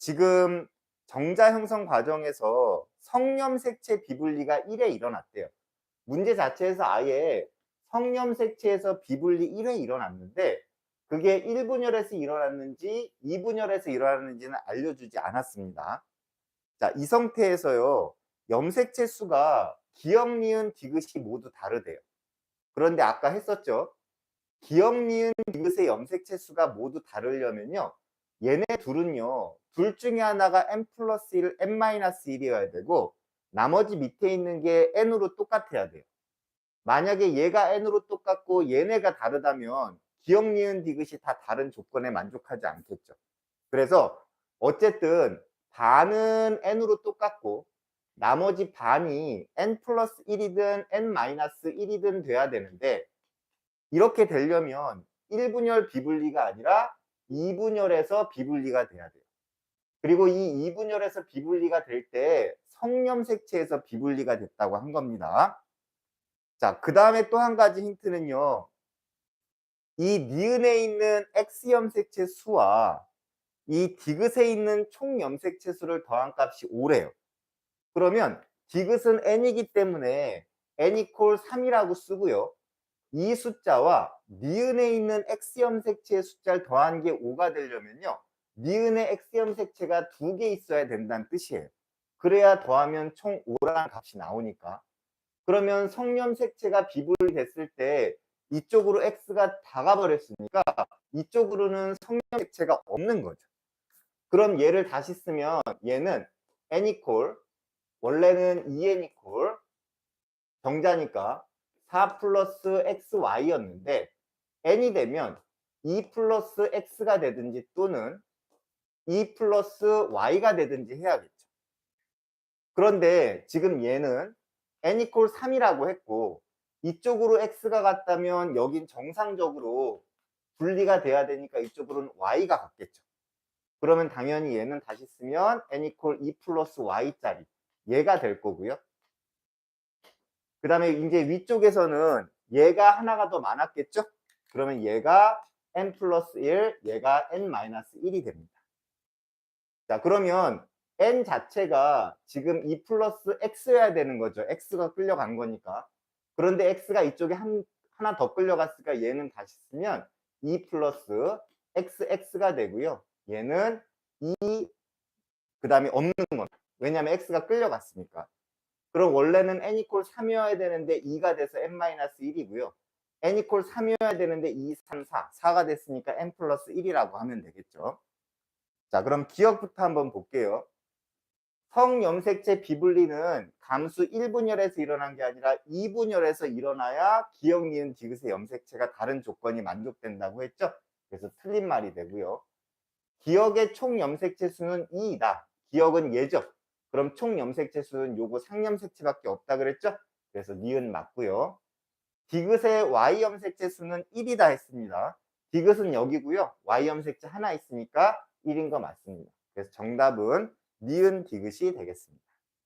지금 정자 형성 과정에서 성염색체 비분리가 1회 일어났대요. 문제 자체에서 아예 성염색체에서 비분리 1회 일어났는데 그게 1분열에서 일어났는지 2분열에서 일어났는지는 알려주지 않았습니다. 자, 이 상태에서요. 염색체 수가 기억, 니은, 디귿이 모두 다르대요. 그런데 아까 했었죠. 기억, 니은, 디귿의 염색체 수가 모두 다르려면요. 얘네 둘은요. 둘 중에 하나가 n 플러스 1, n 마이너스 1이어야 되고 나머지 밑에 있는 게 n으로 똑같아야 돼요. 만약에 얘가 n으로 똑같고 얘네가 다르다면 기억, 니은, 디귿이 다 다른 조건에 만족하지 않겠죠. 그래서 어쨌든 반은 n으로 똑같고 나머지 반이 n 플러스 1이든 n 마이너스 1이든 돼야 되는데 이렇게 되려면 1분열 비분리가 아니라 2분열에서 비분리가 돼야 돼요. 그리고 이 2분열에서 비분리가 될 때 성염색체에서 비분리가 됐다고 한 겁니다. 자, 그 다음에 또 한 가지 힌트는요. 이 니은에 있는 X염색체 수와 이 디귿에 있는 총 염색체 수를 더한 값이 5래요. 그러면 디귿은 n이기 때문에 n 이퀄 3이라고 쓰고요. 이 숫자와 니은에 있는 X염색체의 숫자를 더한 게 5가 되려면요. 니은의 X염색체가 두 개 있어야 된다는 뜻이에요. 그래야 더하면 총 5라는 값이 나오니까. 그러면 성염색체가 비분리 됐을 때 이쪽으로 X가 다 가버렸으니까 이쪽으로는 성염색체가 없는 거죠. 그럼 얘를 다시 쓰면 얘는 n 이퀄 원래는 2n 이퀄 정자니까 4 플러스 xy였는데 n이 되면 2 플러스 x가 되든지 또는 2 플러스 y가 되든지 해야겠죠. 그런데 지금 얘는 n 이퀄 3이라고 했고 이쪽으로 x가 같다면 여긴 정상적으로 분리가 돼야 되니까 이쪽으로는 y가 같겠죠. 그러면 당연히 얘는 다시 쓰면 n 이퀄 2 플러스 y짜리 얘가 될 거고요. 그 다음에 이제 위쪽에서는 얘가 하나가 더 많았겠죠? 그러면 얘가 n 플러스 1, 얘가 n 마이너스 1이 됩니다. 자, 그러면 n 자체가 지금 2 플러스 x여야 되는 거죠. x가 끌려간 거니까. 그런데 x가 이쪽에 한, 하나 더 끌려갔으니까 얘는 다시 쓰면 2 플러스 xx가 되고요. 얘는 2, 그 다음에 없는 건. 왜냐하면 x가 끌려갔으니까. 그럼 원래는 n 이퀄 3이어야 되는데 2가 돼서 n-1이고요. n 이퀄 3이어야 되는데 2, 3, 4. 4가 됐으니까 n 플러스 1이라고 하면 되겠죠. 자, 그럼 기억부터 한번 볼게요. 성염색체 비분리는 감수 1분열에서 일어난 게 아니라 2분열에서 일어나야 기억, 니은, 디귿의 염색체가 다른 조건이 만족된다고 했죠. 그래서 틀린 말이 되고요. 기억의 총 염색체 수는 2이다. 기억은 예죠. 그럼 총 염색체 수는 요거 상염색체밖에 없다 그랬죠? 그래서 니은 맞고요. 디귿의 Y 염색체 수는 1이다 했습니다. 디귿은 여기고요. Y 염색체 하나 있으니까 1인 거 맞습니다. 그래서 정답은 니은 디귿이 되겠습니다.